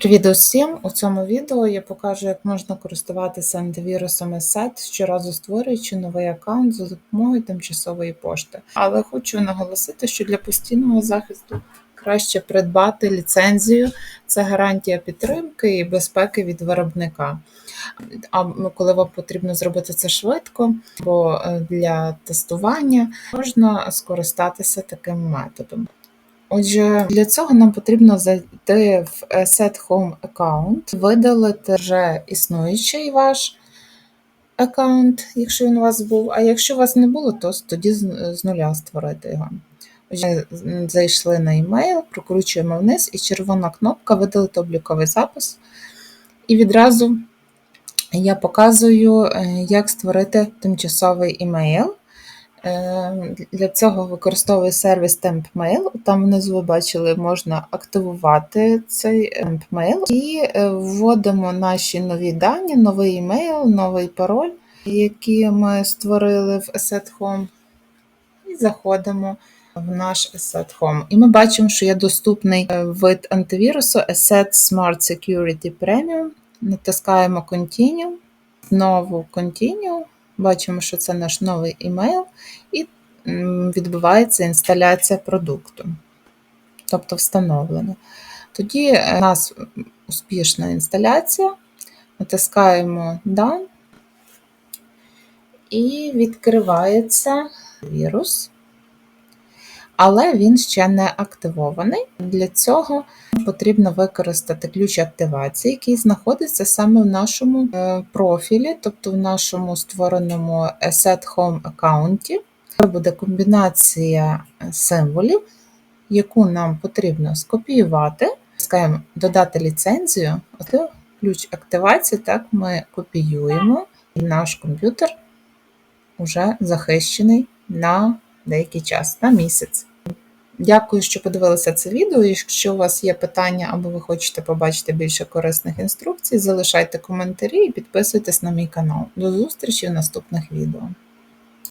Привіт усім! У цьому відео я покажу, як можна користуватися антивірусами SET, щоразу створюючи новий аккаунт за допомогою тимчасової пошти. Але хочу наголосити, що для постійного захисту краще придбати ліцензію, це гарантія підтримки і безпеки від виробника. А коли вам потрібно зробити це швидко, бо е, для тестування можна скористатися таким методом. Отже, для цього нам потрібно зайти в Set Home Account, видалити вже існуючий ваш аккаунт, якщо він у вас був. А якщо у вас не було, то тоді з нуля створити його. Отже, зайшли на емейл, прокручуємо вниз, і червона кнопка Видалити обліковий запис. І відразу я показую, е, як створити тимчасовий емейл. Е, для цього використовую сервіс TempMail. Там внизу ви бачили, можна активувати цей TempMail і е, вводимо наші нові дані, новий емейл, новий пароль, який ми створили в Asset Home, і заходимо в наш Asset Home. І ми бачимо, що є доступний е, вид антивірусу Asset Smart Security Premium. Натискаємо Continue, знову Continue. Бачимо, що це наш новий імейл, і відбувається інсталяція продукту, тобто встановлення. Тоді у нас успішна інсталяція, натискаємо Done, і відкривається вірус, але він ще не активований. Для цього потрібно використати ключ активації, який знаходиться саме в нашому е, профілі, тобто в нашому створеному Asset Home аккаунті. Це буде комбінація символів, яку нам потрібно скопіювати. Скажемо, додати ліцензію, От ключ активації, так ми копіюємо, і наш комп'ютер вже захищений на деякий час, на місяць. Дякую, що подивилися це відео. Якщо у вас є питання або ви хочете побачити більше корисних інструкцій, залишайте коментарі і підписуйтесь на мій канал. До зустрічі в наступних відео.